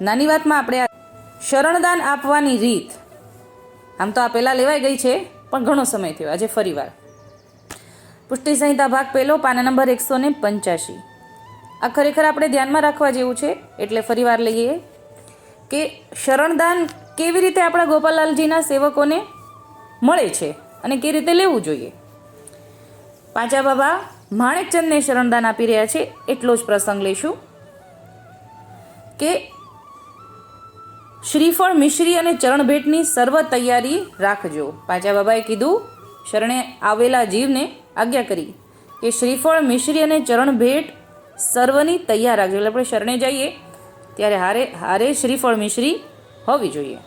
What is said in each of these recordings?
નાની વાતમાં આપણે શરણદાન આપવાની રીત, આમ તો આ પહેલાં લેવાઈ ગઈ છે, પણ ઘણો સમય થયો આજે ફરીવાર. પુષ્ટિ સંહિતા ભાગ પહેલો, પાના નંબર એકસો ને પંચ્યાસી આ ખરેખર આપણે ધ્યાનમાં રાખવા જેવું છે, એટલે ફરીવાર લઈએ કે શરણદાન કેવી રીતે આપણા ગોપાલાલજીના સેવકોને મળે છે અને કેવી રીતે લેવું જોઈએ. પાંચા બાબા, માણેકચંદને શરણદાન આપી રહ્યા છે, એટલો જ પ્રસંગ લઈશું કે શ્રીફળ, મિશ્રી અને ચરણભેટની સર્વ તૈયારી રાખજો. પાછા બાબાએ કીધું, શરણે આવેલા જીવને આજ્ઞા કરી કે શ્રીફળ, મિશ્રી અને ચરણભેટ સર્વની તૈયાર રાખજો. એટલે આપણે શરણે જઈએ, ત્યારે હારે હારે શ્રીફળ, મિશ્રી હોવી જોઈએ.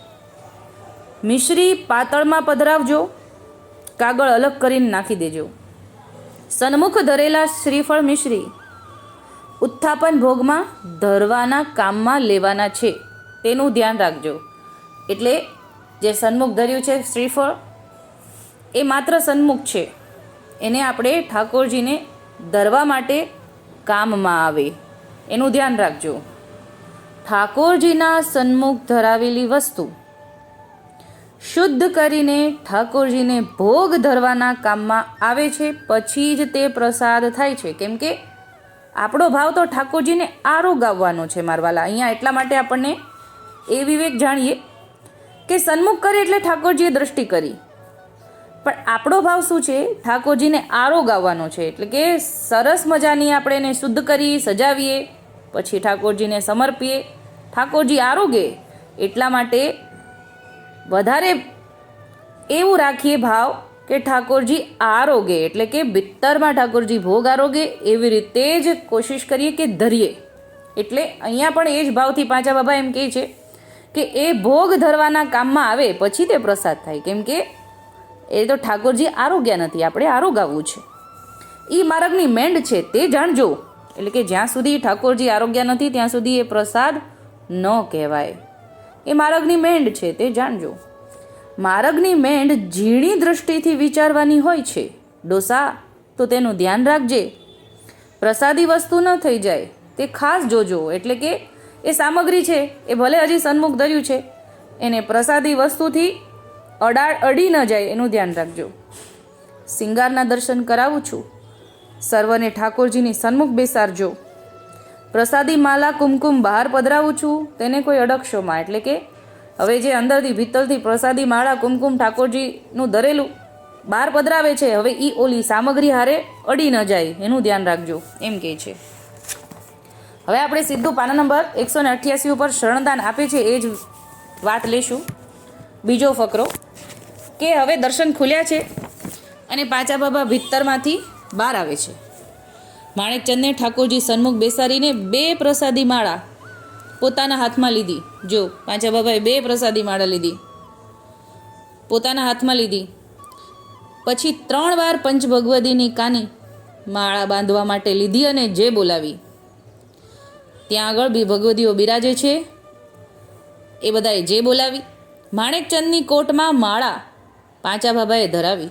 મિશ્રી પાતળમાં પધરાવજો, કાગળ અલગ કરીને નાખી દેજો. સન્મુખ ધરેલા શ્રીફળ, મિશ્રી ઉત્થાપન ભોગમાં ધરવાના કામમાં લેવાના છે. તેનું ધ્યાન રાખજો. એટલે જે સન્મુખ ધર્યું છે, શ્રીફળ, એ માત્ર સન્મુખ છે. એને આપણે ઠાકોરજીને ધરવા માટે કામમાં આવે. એનું ધ્યાન રાખજો. ઠાકોરજીના સન્મુખ ધરાવેલી વસ્તુ શુદ્ધ કરીને ઠાકોરજીને ભોગ ધરવાના કામમાં આવે છે, પછી જ તે પ્રસાદ થાય છે. કેમ કે આપણો ભાવ તો ઠાકોરજીને આરો ગાવવાનો છે, મારવાલા. અહીંયા એટલા માટે આપણને એ વિવેક જાણીએ કે સન્મુખ કરે એટલે ઠાકોરજીએ દ્રષ્ટિ કરી. પણ આપણો ભાવ શું છે? ઠાકોરજીને આરો ગાવાનો છે એટલે કે સરસ મજાની આપણે એને શુદ્ધ કરી, સજાવીએ, પછી ઠાકોરજીને સમર્પીએ. ઠાકોરજી આરોગે એટલા માટે વધારે એવું રાખીએ ભાવ કે ઠાકોરજી આરોગે એટલે કે બિત્તરમાં ઠાકોરજી ભોગ આરોગે એવી રીતે જ કોશિશ કરીએ કે ધરીએ. એટલે અહીંયા પણ એ જ ભાવથી પાંચા બાબા એમ કહે છે કે એ ભોગ ધરવાના કામમાં આવે પછી તે પ્રસાદ થાય. કેમ કે એ તો ઠાકોરજી આરોગ્ય નથી, આપણે આરોગાવવું છે. એ માર્ગની મેંડ છે તે જાણજો. એટલે કે જ્યાં સુધી ઠાકોરજી આરોગ્ય નથી, ત્યાં સુધી એ પ્રસાદ ન કહેવાય. એ માર્ગની મેંડ છે તે જાણજો. માર્ગની મેંડ ઝીણી દૃષ્ટિથી વિચારવાની હોય છે. ડોસા, તો તેનું ધ્યાન રાખજે. પ્રસાદી વસ્તુ ન થઈ જાય, તે ખાસ જોજો. એટલે કે એ સામગ્રી છે, એ ભલે હજી સન્મુખ ધર્યું છે, એને પ્રસાદી વસ્તુથી અડા અડી ન જાય એનું ધ્યાન રાખજો. સિંગારના દર્શન કરાવું છું. સર્વને ઠાકોરજીની સન્મુખ બેસાડજો. પ્રસાદી માલા કુમકુમ બહાર પધરાવું છું, તેને કોઈ અડકશોમાં એટલે કે હવે જે અંદરથી ભીતરથી પ્રસાદી માળા કુમકુમ ઠાકોરજીનું ધરેલું બહાર પધરાવે છે, હવે એ ઓલી સામગ્રી હારે અડી ન જાય, એનું ધ્યાન રાખજો, એમ કહે છે. હવે આપણે સીધું પાના નંબર એકસો ને અઠ્યાસી ઉપર શરણદાન આપે છે એ જ વાત લેશું. બીજો ફકરો, કે હવે દર્શન ખુલ્યા છે અને પાંચા બાબા ભીતરમાંથી બહાર આવે છે. માણેકચંદને ઠાકોરજી સન્મુખ બેસાડીને બે પ્રસાદી માળા પોતાના હાથમાં લીધી. જો પાંચા બાબાએ બે પ્રસાદી માળા લીધી. પોતાના હાથમાં લીધી. પછી ત્રણ વાર પંચ ભગવદીની કાની માળા બાંધવા માટે લીધી અને જે બોલાવી. ત્યાં આગળ બી ભગવદીઓ બિરાજે છે. એ બધાએ જે બોલાવી, માણેકચંદની કોટમાં માળા પાંચા બાબાએ ધરાવી.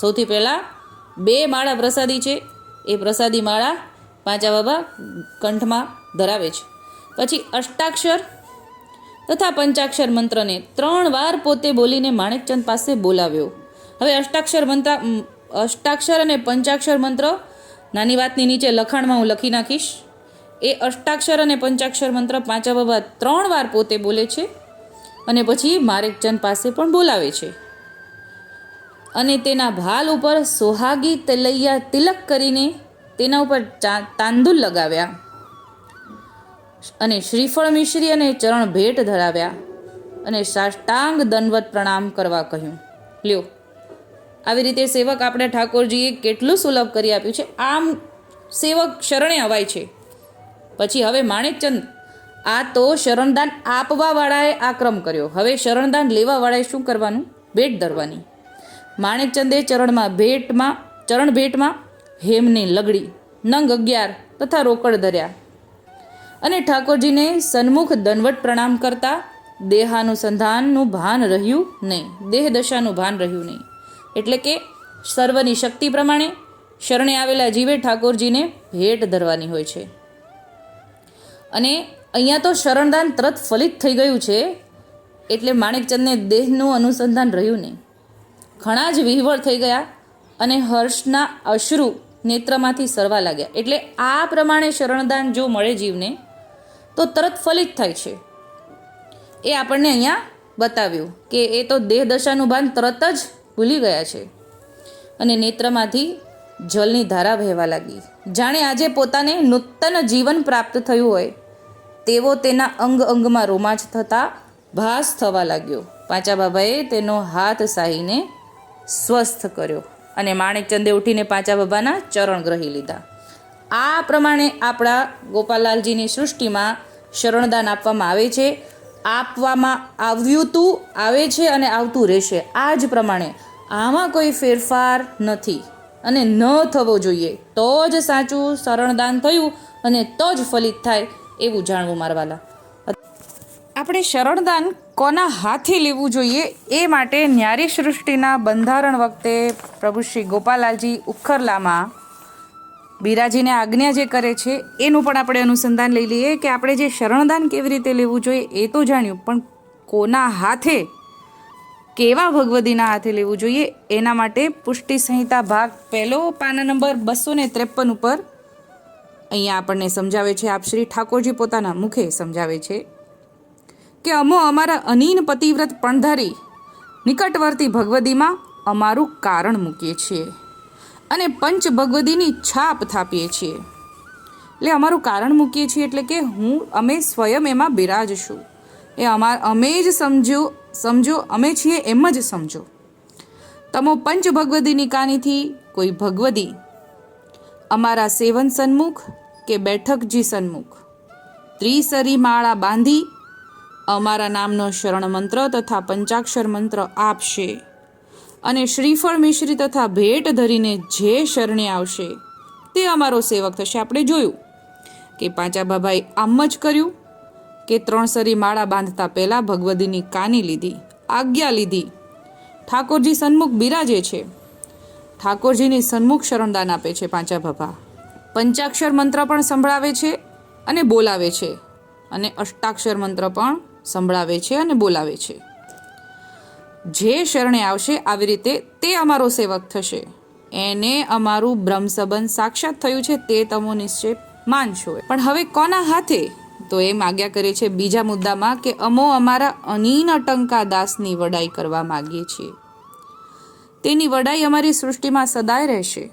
સૌથી પહેલાં બે માળા પ્રસાદી છે. એ પ્રસાદી માળા પાંચા બાબા કંઠમાં ધરાવે છે. પછી અષ્ટાક્ષર તથા પંચાક્ષર મંત્રને ત્રણ વાર પોતે બોલીને માણેકચંદ પાસે બોલાવ્યો. હવે અષ્ટાક્ષર મંત્ર અષ્ટાક્ષર અને પંચાક્ષર મંત્ર, નાની વાતની નીચે લખાણમાં હું લખી નાખીશ. એ અષ્ટાક્ષર અને પંચાક્ષર મંત્ર પાંચા બાબા ત્રણ વાર પોતે બોલે છે અને પછી મારેકચંદ પાસે પણ બોલાવે છે. અને તેના ભાલ ઉપર સોહાગી તલૈયા તિલક કરીને તેના ઉપર તાંદુલ લગાવ્યા અને શ્રીફળ મિશ્રી અને ચરણ ભેટ ધરાવ્યા અને સાષ્ટાંગ દંડવત પ્રણામ કરવા કહ્યું. લ્યો, આવી રીતે સેવક આપણે ઠાકોરજીએ કેટલું સુલભ કરી આપ્યું છે. આમ સેવક શરણે અવાય છે. પછી હવે માણેકચંદ, આ તો શરણદાન આપવાવાળાએ આ ક્રમ કર્યો. હવે શરણદાન લેવાવાળાએ શું કરવાનું? ભેટ ધરવાની. માણેકચંદે ચરણમાં ભેટમાં ચરણ ભેટમાં હેમની લગડી, નંગ અગિયાર તથા રોકડ ધર્યા. અને ઠાકોરજીને સન્મુખ દનવટ પ્રણામ કરતા દેહાનુસંધાનનું ભાન રહ્યું નહીં. દેહદશાનું ભાન રહ્યું નહીં. એટલે કે સર્વની શક્તિ પ્રમાણે શરણે આવેલા જીવે ઠાકોરજીને ભેટ ધરવાની હોય છે. અને અહીંયા તો શરણદાન તરત ફલિત થઈ ગયું છે, એટલે માણેકચંદને દેહનું અનુસંધાન રહ્યું નહીં. ઘણા જ વિહવળ થઈ ગયા અને હર્ષના અશ્રુ નેત્રમાંથી સરવા લાગ્યા. એટલે આ પ્રમાણે શરણદાન જો મળે જીવને, તો તરત ફલિત થાય છે. એ આપણને અહીંયા બતાવ્યું કે એ તો દેહ ભાન તરત જ ભૂલી ગયા છે અને નેત્રમાંથી જલની ધારા વહેવા લાગી. જાણે આજે પોતાને નૂતન જીવન પ્રાપ્ત થયું હોય. તેવો તેના અંગ અંગમાં રોમાંચ થતા ભાસ થવા લાગ્યો. પાંચા બાબાએ તેનો હાથ સાહીને સ્વસ્થ કર્યો અને માણેકચંદે ઉઠીને પાંચા બાબાના ચરણ ગ્રહી લીધા. આ પ્રમાણે આપણા ગોપાલાલજીની સૃષ્ટિમાં શરણદાન આપવામાં આવે છે, આપવામાં આવ્યું તું, આવે છે અને આવતું રહેશે. આ જ પ્રમાણે આમાં કોઈ ફેરફાર નથી અને ન થવો જોઈએ. તો જ સાચું શરણદાન થયું અને તો જ ફલિત થાય એવું જાણવું મારવાલા આપણે શરણદાન કોના હાથે લેવું જોઈએ એ માટે ન્યારી સૃષ્ટિના બંધારણ વખતે પ્રભુ શ્રી ગોપાલાલજી ઉખરલામાં બિરાજીને આજ્ઞા જે કરે છે, એનું પણ આપણે અનુસંધાન લઈ લઈએ કે આપણે જે શરણદાન કેવી રીતે લેવું જોઈએ એ તો જાણ્યું, પણ કોના હાથે, કેવા ભગવદીના હાથે લેવું જોઈએ, એના માટે પુષ્ટિ સંહિતા ભાગ પહેલો, પાના નંબર બસો ને ત્રેપન ઉપર અહીંયા આપણને સમજાવે છે, આપ શ્રી ઠાકોરજી પોતાના મુખે સમજાવે છે કે અમો અમારા અનીન પતિવ્રત પણધારી નિકટવર્તી ભગવદીમાં અમારું કારણ મૂકીએ છીએ અને પંચ ભગવદીની છાપ થાપીએ છીએ. એટલે અમારું કારણ મૂકીએ છીએ એટલે કે હું, અમે સ્વયં એમાં બિરાજ છું. એ અમાર, અમે જ સમજો સમજો, અમે છીએ એમ જ સમજો. તમો પંચ ભગવદીની કાનીથી કોઈ ભગવદી અમારા સેવન સન્મુખ કે બેઠકજી સન્મુખ. ત્રિસરી માળા બાંધી અમારા નામનો શરણ મંત્ર તથા પંચાક્ષર મંત્ર આપશે. અને શ્રીફળ મિશ્રી તથા ભેટ ધરીને જે શરણે આવશે તે અમારો સેવક થશે. આપણે જોયું કે પાંચા બાબાએ આમ જ કર્યું કે ત્રણ સરી માળા બાંધતા પહેલાં ભગવદીની કાની લીધી, આજ્ઞા લીધી. ઠાકોરજી સન્મુખ બિરાજે છે. ઠાકોરજીની સન્મુખ શરણદાન આપે છે પાંચા બાબા. પંચાક્ષર મંત્ર પણ સંભળાવે છે અને બોલાવે છે. અને અષ્ટાક્ષર મંત્ર પણ સંભળાવે છે અને બોલાવે છે. જે શરણે આવશે આવી રીતે તે અમારો સેવક થશે. એને અમારું બ્રહ્મ સંબંધ સાક્ષાત થયું છે તે તમો નિશ્ચય માનશો. પણ હવે કોના હાથે? તો એ માગ્યા કરે છે બીજા મુદ્દામાં કે અમો અમારા અનીન અટંકા દાસની વડાઈ કરવા માગીએ છીએ. તેની વડાઈ અમારી સૃષ્ટિમાં સદાય રહેશે.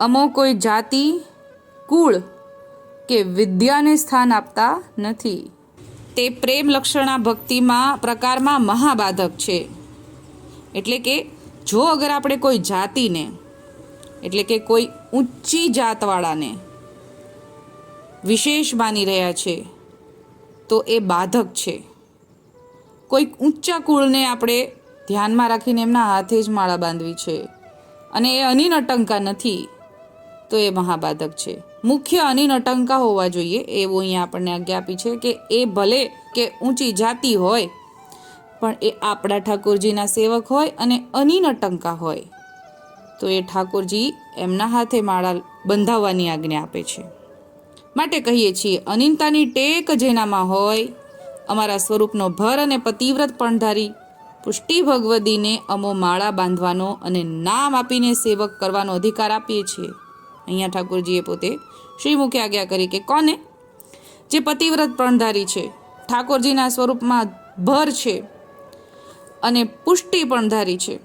અમો કોઈ જાતિ, કુળ કે વિદ્યાને સ્થાન આપતા નથી. તે પ્રેમ લક્ષણા ભક્તિમાં પ્રકારમાં મહાબાધક છે. એટલે કે જો અગર આપણે કોઈ જાતિને, એટલે કે કોઈ ઊંચી જાતવાળાને વિશેષ માની રહ્યા છે, તો એ બાધક છે. કોઈક ઊંચા કુળને આપણે ધ્યાનમાં રાખીને એમના હાથે જ માળા બાંધવી છે. અને એ અનિન અટંકા નથી. તો એ મહાબાધક છે. મુખ્ય અનિન અટંકા હોવા જોઈએ, એવું અહીંયા આપણને આજ્ઞા આપી છે કે એ ભલે કે ઊંચી જાતિ હોય, પણ એ આપણા ઠાકોરજીના સેવક હોય અને અનિન અટંકા હોય. તો એ ઠાકોરજી એમના હાથે માળા બંધાવવાની આજ્ઞા આપે છે. માટે કહીએ છીએ અનિંતાની ટેક જેનામાં હોય, અમારા સ્વરૂપનો ભર અને પતિવ્રત પણધારી, પુષ્ટિ ભગવદીને અમો માળા બાંધવાનો અને નામ આપીને સેવક કરવાનો અધિકાર આપીએ છીએ. અહીંયા ઠાકોરજીએ પોતે શ્રીમુખે આજ્ઞા કરી કે કોને? જે પતિવ્રત પણધારી છે, ઠાકોરજીના સ્વરૂપમાં ભર છે અને પુષ્ટિ પણધારી છે,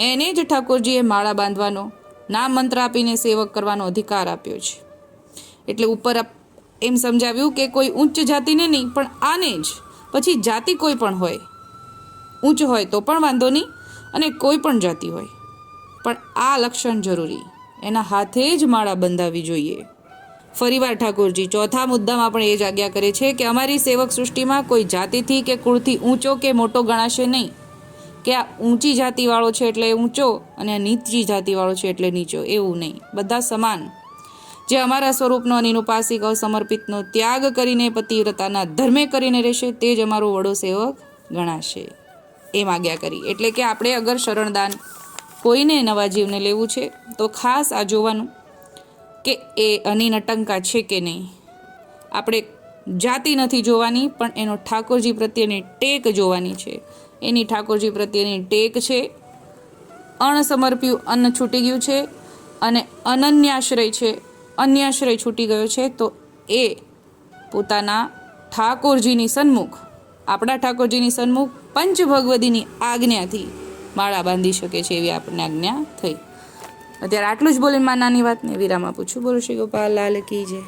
એને જ ઠાકોરજીએ માળા બાંધવાનો, નામ મંત્ર આપીને સેવક કરવાનો અધિકાર આપ્યો છે. એટલે ઉપર એમ સમજાવ્યું કે કોઈ ઉચ્ચ જાતિને નહીં, પણ આને જ. પછી જાતિ કોઈ પણ હોય, ઊંચ હોય તો પણ વાંધો નહીં અને કોઈ પણ જાતિ હોય. પણ આ લક્ષણ જરૂરી. એના હાથે જ માળા બંધાવી જોઈએ. ફરીવાર ઠાકોરજી, ચોથા મુદ્દામાં પણ એ જ આજ્ઞા કરે છે કે અમારી સેવક સૃષ્ટિમાં કોઈ જાતિથી કે કુળથી ઊંચો કે મોટો ગણાશે નહીં. કે આ ઊંચી જાતિવાળો છે એટલે ઊંચો અને આ નીચી જાતિવાળો છે એટલે નીચો, એવું નહીં. બધા સમાન. જે અમારા સ્વરૂપનો અને નિરુપાસિક અસમર્પિતનો ત્યાગ કરીને પતિવ્રતાના ધર્મે કરીને રહેશે, તે જ અમારો વડો સેવક ગણાશે. એમ આજ્ઞા કરી. એટલે કે આપણે અગર શરણદાન કોઈને નવા જીવને લેવું છે, તો ખાસ આ જોવાનું કે એ અનિનટંકા છે કે નહીં. આપણે જાતિ નથી જોવાની, પણ એનો ઠાકોરજી પ્રત્યેની ટેક જોવાની છે. એની ઠાકોરજી પ્રત્યેની ટેક છે, અણસમર્પ્યું અન્ન છૂટી ગયું છે અને અનન્યાશ્રય છે, અન્યાશ્રય છૂટી ગયો છે, તો એ પોતાના ઠાકોરજીની સન્મુખ, આપણા ઠાકોરજીની સન્મુખ પંચ ભગવદીની આજ્ઞાથી માળા બાંધી શકે છે એવી આપણને આજ્ઞા થઈ. અત્યારે આટલું જ બોલી માં નાની વાતને વિરામ આપું છું. બોલો શ્રી ગોપાલ, લાલ કી જય.